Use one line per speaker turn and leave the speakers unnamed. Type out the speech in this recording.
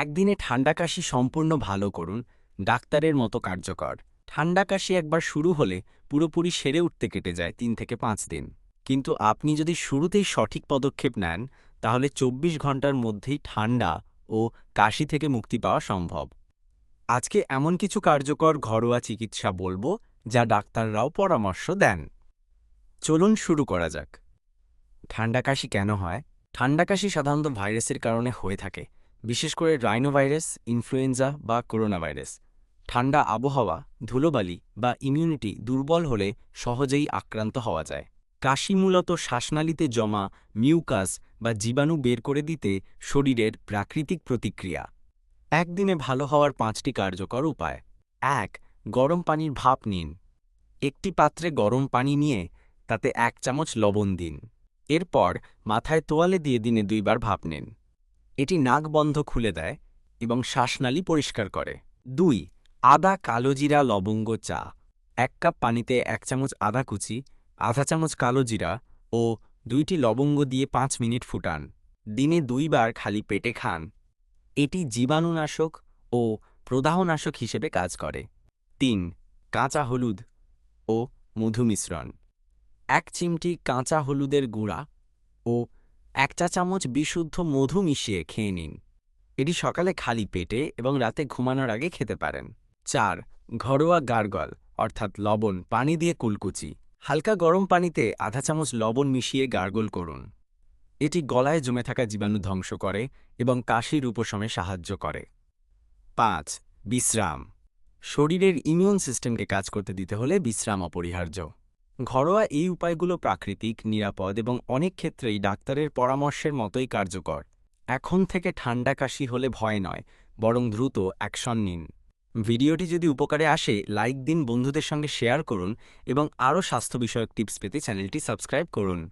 একদিনে ঠান্ডা কাশি সম্পূর্ণ ভালো করুন, ডাক্তারের মতো কার্যকর। ঠান্ডা কাশি একবার শুরু হলে পুরোপুরি সেরে উঠতে কেটে যায় তিন থেকে পাঁচ দিন। কিন্তু আপনি যদি শুরুতেই সঠিক পদক্ষেপ নেন, তাহলে চব্বিশ ঘণ্টার মধ্যেই ঠান্ডা ও কাশি থেকে মুক্তি পাওয়া সম্ভব। আজকে এমন কিছু কার্যকর ঘরোয়া চিকিৎসা বলব, যা ডাক্তাররাও পরামর্শ দেন। চলুন শুরু করা যাক। ঠান্ডা কাশি কেন হয়? ঠান্ডা কাশি সাধারণত ভাইরাসের কারণে হয়ে থাকে। বিশেষ করে রাইনোভাইরাস ইনফ্লুয়েঞ্জা বা করোনা ভাইরাস ঠান্ডা আবহাওয়া, ধুলোবালি বা ইমিউনিটি দুর্বল হলে সহজেই আক্রান্ত হওয়া যায়। কাশি মূলত শ্বাসনালীতে জমা মিউকাস বা জীবাণু বের করে দিতে শরীরের প্রাকৃতিক প্রতিক্রিয়া। একদিনে ভালো হওয়ার পাঁচটি কার্যকর উপায়। এক, গরম পানির ভাপ নিন। একটি পাত্রে গরম পানি নিয়ে তাতে এক চামচ লবণ দিন। এরপর মাথায় তোয়ালে দিয়ে দিনে দুইবার ভাপ নিন। এটি নাক বন্ধ খুলে দেয় এবং শ্বাসনালী পরিষ্কার করে। দুই, আদা কালোজিরা লবঙ্গ চা। এক কাপ পানিতে এক চামচ আদা কুচি, আধা চামচ কালোজিরা ও দুইটি লবঙ্গ দিয়ে পাঁচ মিনিট ফুটান। দিনে দুইবার খালি পেটে খান। এটি জীবাণুনাশক ও প্রদাহনাশক হিসেবে কাজ করে। তিন, কাঁচা হলুদ ও মধু মিশ্রণ এক চিমটি কাঁচা হলুদের গুঁড়া ও এক চা চামচ বিশুদ্ধ মধু মিশিয়ে খেয়ে নিন। এটি সকালে খালি পেটে এবং রাতে ঘুমানোর আগে খেতে পারেন। চার, ঘরোয়া গার্গল, অর্থাৎ লবণ, পানি দিয়ে কুলকুচি। হালকা গরম পানিতে আধা চামচ লবণ মিশিয়ে গার্গল করুন। এটি গলায় জমে থাকা জীবাণু ধ্বংস করে এবং কাশির উপশমে সাহায্য করে। পাঁচ, বিশ্রাম। শরীরের ইমিউন সিস্টেমকে কাজ করতে দিতে হলে বিশ্রাম অপরিহার্য। ঘরোয়া এই উপায়গুলো প্রাকৃতিক, নিরাপদ এবং অনেক ক্ষেত্রেই ডাক্তারের পরামর্শের মতোই কার্যকর। এখন থেকে ঠান্ডা কাশি হলে ভয় নয়, বরং দ্রুত অ্যাকশন নিন। ভিডিওটি যদি উপকারে আসে, লাইক দিন বন্ধুদের সঙ্গে শেয়ার করুন এবং আরও স্বাস্থ্য বিষয়ক টিপস পেতে চ্যানেলটি সাবস্ক্রাইব করুন।